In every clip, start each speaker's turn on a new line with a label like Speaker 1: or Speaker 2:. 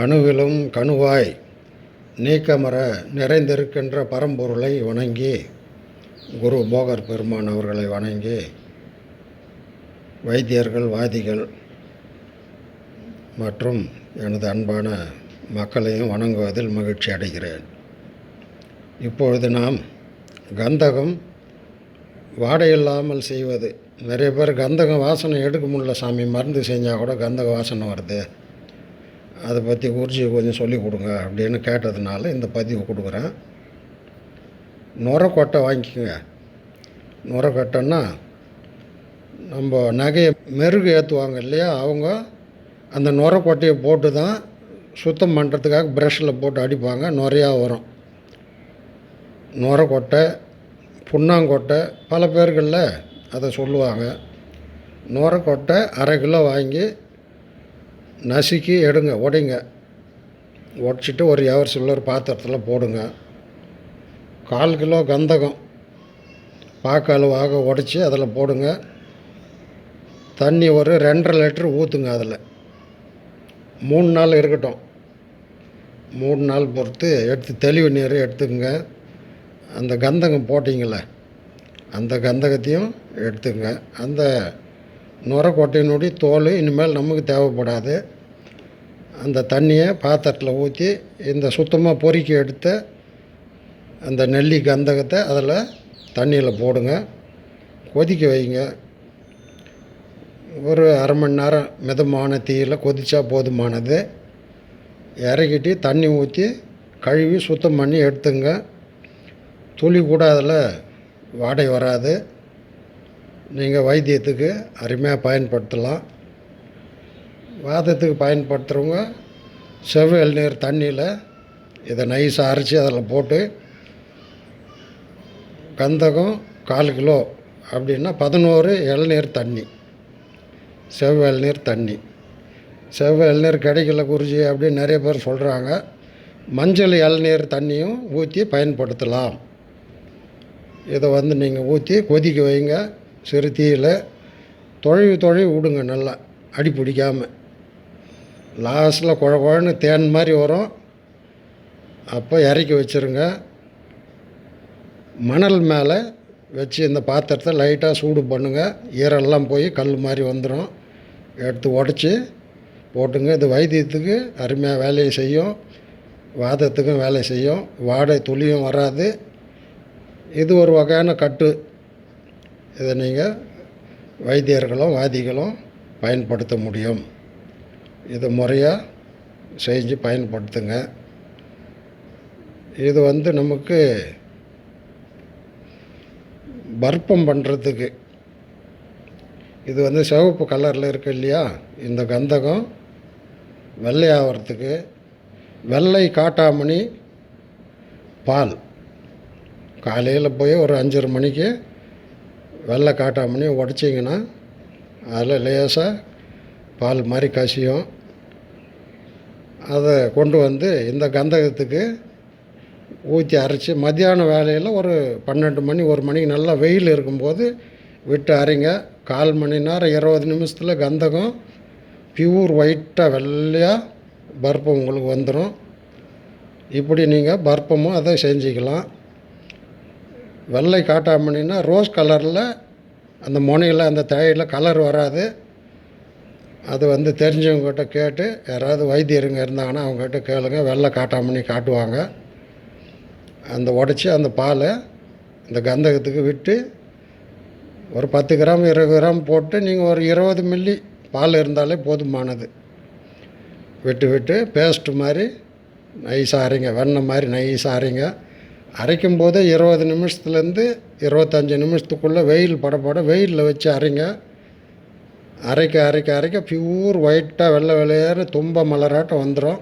Speaker 1: அணுவிலும் கணுவாய் நீக்கமர நிறைந்திருக்கின்ற பரம்பொருளை வணங்கி குரு போகர் பெருமான் அவர்களை வணங்கி வைத்தியர்கள் வாதிகள் மற்றும் எனது அன்பான மக்களையும் வணங்குவதில் மகிழ்ச்சி அடைகிறேன். இப்பொழுது நாம் கந்தகம் வாடையில்லாமல் செய்வது. நிறைய பேர் கந்தகம் வாசனை எடுக்க முடியல சாமி மருந்து செஞ்சால் கூட கந்தக வாசனை வருது. அதை பற்றி குருஜி கொஞ்சம் சொல்லி கொடுங்க அப்படின்னு கேட்டதுனால இந்த பதிவு கொடுக்குறேன். நுரக்கொட்டை வாங்கிக்கோங்க. நுரக்கொட்டைன்னா நம்ம நகையை மெருகு ஏற்றுவாங்க இல்லையா? அவங்க அந்த நுரக்கொட்டையை போட்டு தான் சுத்தம் பண்ணுறதுக்காக ப்ரஷில் போட்டு அடிப்பாங்க நுரையாக வரும். நுரக்கொட்டை புண்ணாங்கொட்டை பல பேர்களில் அதை சொல்லுவாங்க. நுரக்கொட்டை அரை கிலோ வாங்கி நசுக்கி எடுங்க உடைங்க. உடச்சிட்டு ஒரு எவர் சில்லர் பாத்திரத்தில் போடுங்க. கால் கிலோ கந்தகம் பாக்களவாக உடச்சி அதில் போடுங்க. தண்ணி ஒரு ரெண்டரை லிட்டர் ஊற்றுங்க அதில். மூணு நாள் இருக்கட்டும். மூணு நாள் பொறுத்து எடுத்து தெளிவு நீர் எடுத்துக்கங்க. அந்த கந்தகம் போட்டிங்கள அந்த கந்தகத்தையும் எடுத்துங்க அந்த நுரக்கொட்டையினுடைய தோல் இனிமேல் நமக்கு தேவைப்படாது. அந்த தண்ணியை பாத்திரத்தில் ஊற்றி இந்த சுத்தமாக பொறுக்கி எடுத்த அந்த நெல்லி கந்தகத்தை அதில் தண்ணியில் போடுங்க. கொதிக்க வைங்க. ஒரு அரை மணி நேரம் மிதமான தீயில் கொதித்தா போதுமானது. இறக்கிட்டு தண்ணி ஊற்றி கழுவி சுத்தம் பண்ணி எடுத்துங்க. துளி கூட அதில் வாடை வராது. நீங்கள் வைத்தியத்துக்கு அருமையாக பயன்படுத்தலாம். வாதத்துக்கு பயன்படுத்துகிறவங்க செவ்வியல் நீர் தண்ணியில் இதை நைஸாக அரைச்சி அதில் போட்டு கந்தகம் கால் கிலோ அப்படின்னா பதினோரு இளநீர் தண்ணி. செவ்வ இளநீர் தண்ணி. செவ்வ இளநீர் கிடைக்கல குருஜி அப்படின்னு நிறைய பேர் சொல்கிறாங்க மஞ்சள் இளநீர் தண்ணியும் ஊற்றி பயன்படுத்தலாம். இதை வந்து நீங்கள் ஊற்றி கொதிக்க வைங்க. சிறு தீயில் தொழிவு விடுங்க நல்லா அடி பிடிக்காமல் லாஸ்ட்டில் குழ குழன்னு தேன் மாதிரி வரும். அப்போ இறக்கி வச்சுருங்க. மணல் மேலே வச்சு இந்த பாத்திரத்தை லைட்டாக சூடு பண்ணுங்கள் ஈரெல்லாம் போய் கல் மாதிரி வந்துடும் எடுத்து உடச்சி போட்டுங்க. இது வைத்தியத்துக்கு அருமையாக வேலையை செய்யும். வாதத்துக்கும் வேலை செய்யும். வாடை துளியும் வராது. இது ஒரு வகையான கட்டு. இதை நீங்கள் வைத்தியர்களும் வாதிகளும் பயன்படுத்த முடியும். இதை முறையாக செஞ்சு பயன்படுத்துங்க. இது வந்து நமக்கு பர்ப்பம் பண்ணுறதுக்கு இது வந்து சிவப்பு கலரில் இருக்கு இல்லையா? இந்த கந்தகம் வெள்ளையாகிறதுக்கு வெள்ளை காட்டாமணி பால். காலையில் போய் ஒரு அஞ்சரை மணிக்கு வெள்ளை காட்டாமணி உடச்சிங்கன்னா அதில் லேசாக பால் மாதிரி கசியும். அதை கொண்டு வந்து இந்த கந்தகத்துக்கு ஊற்றி அரைச்சி மத்தியான வேலையில் ஒரு பன்னெண்டு மணி ஒரு மணிக்கு நல்லா வெயில் இருக்கும்போது விட்டு அரைங்க. கால் மணி நேரம் இருபது நிமிஷத்தில் கந்தகம் பியூர் ஒயிட்டாக வெள்ளையாக பர்பம் உங்களுக்கு வந்துடும் இப்படி நீங்கள் பர்ப்பமும் அதை செஞ்சுக்கலாம். வெள்ளை காட்டாமணின்னா ரோஸ் கலரில் அந்த முனையில் அந்த தழையில் கலர் வராது. அது வந்து தெரிஞ்சவங்ககிட்ட கேட்டு யாராவது வைத்தியருங்க இருந்தாங்கன்னா அவங்ககிட்ட கேளுங்க. வெள்ளை காட்டாமணி காட்டுவாங்க. அந்த உடச்சி அந்த பாலை இந்த கந்தகத்துக்கு விட்டு ஒரு பத்து கிராம் இருபது கிராம் போட்டு நீங்கள் ஒரு இருபது மில்லி பால் இருந்தாலே போதுமானது. விட்டு விட்டு பேஸ்ட்டு மாதிரி நைஸாக அரைங்க. வெண்ணெய் மாதிரி நைஸாக அரைங்க. அரைக்கும் போதே இருபது நிமிஷத்துலேருந்து இருபத்தஞ்சி நிமிஷத்துக்குள்ளே வெயில் படப்பட வெயிலில் வச்சு அரைங்க. அரைக்க அரைக்க அரைக்க பியூர் ஒயிட்டாக வெள்ளை வெள்ளையேறு தும்ப மலராட்டம் வந்துடும்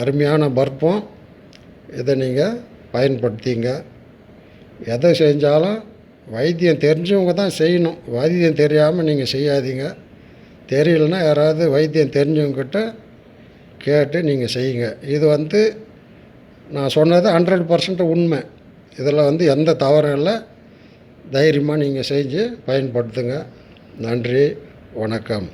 Speaker 1: அருமையான பர்ப்பம் இதை நீங்கள் பயன்படுத்திங்க. எதை செஞ்சாலும் வைத்தியம் தெரிஞ்சவங்க தான் செய்யணும். வைத்தியம் தெரியாமல் நீங்கள் செய்யாதீங்க. தெரியலனா யாராவது வைத்தியம் தெரிஞ்சவங்கக்கிட்ட கேட்டு நீங்கள் செய்யுங்க. இது வந்து நான் சொன்னது ஹண்ட்ரட் பர்சன்ட் உண்மை. இதில் வந்து எந்த தவறும் இல்லை. தைரியமாக நீங்கள் செஞ்சு பயன்படுத்துங்க. நன்றி. வணக்கம்.